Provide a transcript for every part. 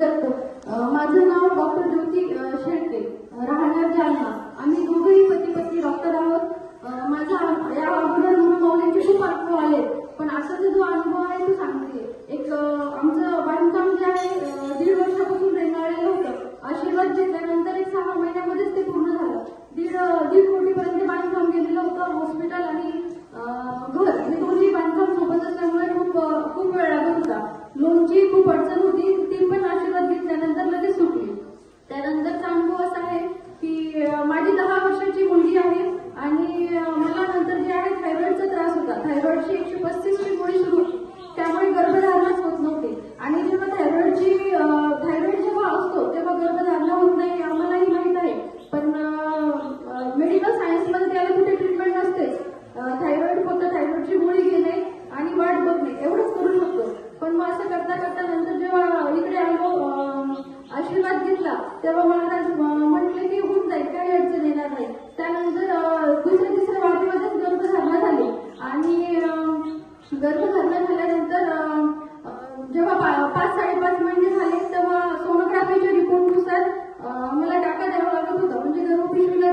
करतो. माझं नाव डॉक्टर ज्योती शेळके. राहणार जालना. आम्ही दोघेही पती पत्नी डॉक्टर आहोत. माझा या अगोदर म्हणून मौलीचे खूप अनुभव आले पण असा जो अनुभव आहे तो सांगते एक अ, आमचं बांधकाम जे आहे अ, दीड वर्षापासून रेंगाळलेलं होतं आशीर्वाद घेतल्यानंतर एक सहा महिन्यामध्येच ते पूर्ण झालं दीड अ, दीड कोटीपर्यंत बांधकाम गेलेलं होतं हॉस्पिटल आणि अ, घर हे दोन्ही बांधकाम सोबत असल्यामुळे खूप अ, खूप वेळ लागत होता लोनची खूप अडचण होती ती पण आशीर्वाद घेतल्यानंतर लगेच सुटली त्यानंतरचा अनुभव असा आहे की अ, माझी दहा वर्षाची मुलगी आहे आणि अ, मला नंतर जे आहे थायरॉइडचा त्रास होता थायरॉइडची एकशे पस्तीसची गोळी सुरू होती त्यामुळे गर्भधारणच होत नव्हती आणि जेव्हा थायरॉइडची अ, थायरॉइड जेव्हा असतो तेव्हा गर्भधारणा होत नाही आम्हालाही माहीत आहे पण मेडिकल सायन्समध्ये त्याला कुठे ट्रीटमेंट नसतेच थायरॉइड फक्त थायरॉइडची गोळी घेणे आणि वाट बघणे एवढंच करू शकतो पण मग असं करता करता नंतर जेव्हा इकडे आलो अं, आशीर्वाद घेतला तेव्हा महाराज म्हटले की होऊन जाईल काही अडचण येणार नाही. त्यानंतर दुसऱ्या तिसऱ्या वाटीमध्येच गर्भधारणा झाली. आणि गर्भधारणा झाल्यानंतर जेव्हा पा- पाच साडेपाच महिने झाले तेव्हा सोनोग्राफीच्या रिपोर्टनुसार मला टाका द्यावा लागत होता. म्हणजे गर्भपिशवीला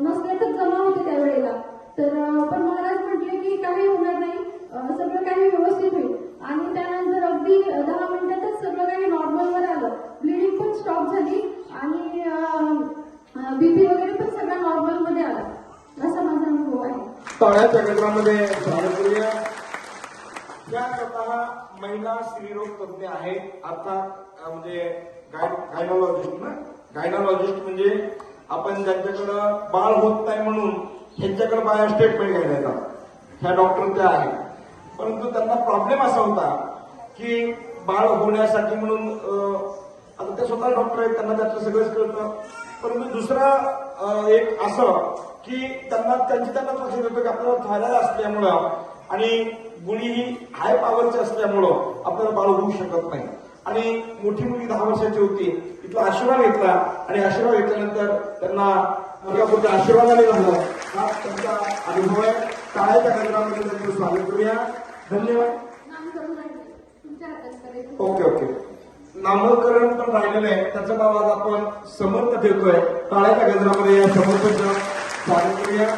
नसल्यातच जमा होते त्यावेळेला. तर पण महाराज म्हटले की काही होणार नाही. सगळं काही व्यवस्थित होईल. आणि त्यानंतर अगदी दहा मिनिटातच सगळं काही नॉर्मलवर आलं. ब्लिडिंग पण स्टॉप झाली. आणि बीपी वगैरे पण सगळं नॉर्मलमध्ये आला. असा माझा अनुभव आहे. टाळ्याच्या गजरामध्ये स्वतः महिला स्त्रीरोग तज्ञ आहेत. अर्थात म्हणजे गायनॉलॉजिस्ट ना? गायनॉलॉजिस्ट म्हणजे आपण ज्यांच्याकडं बाळ होत नाही म्हणून त्यांच्याकडे बाया स्टेटमेंट घ्यायला येतात. ह्या डॉक्टर त्या आहेत. परंतु त्यांना प्रॉब्लेम असा होता की बाळ होण्यासाठी म्हणून आता ते स्वतः डॉक्टर आहेत त्यांना त्यातलं सगळंच कळतं. परंतु दुसरा एक असं की त्यांना त्यांची त्यांना लक्षात येतं की आपल्याला थायरॉइड असल्यामुळं आणि गुणी ही हाय पॉवरची असल्यामुळं आपल्याला बाळ होऊ शकत नाही. आणि मोठी मुलगी दहा वर्षाची होती. तिथला आशीर्वाद घेतला. आणि आशीर्वाद घेतल्यानंतर त्यांना एका आशीर्वादाने झालं. हा त्यांचा अनुभव आहे. टाळ्याच्या कार्यक्रमामध्ये त्यांचं स्वागत करूया. धन्यवाद. Okay okay. नामकरण पण राहिलेलं आहे. त्याचं नाव आज आपण समर्थ ठेवतोय. टाळ्याच्या गजरामध्ये या समर्थ स्वागत करूया.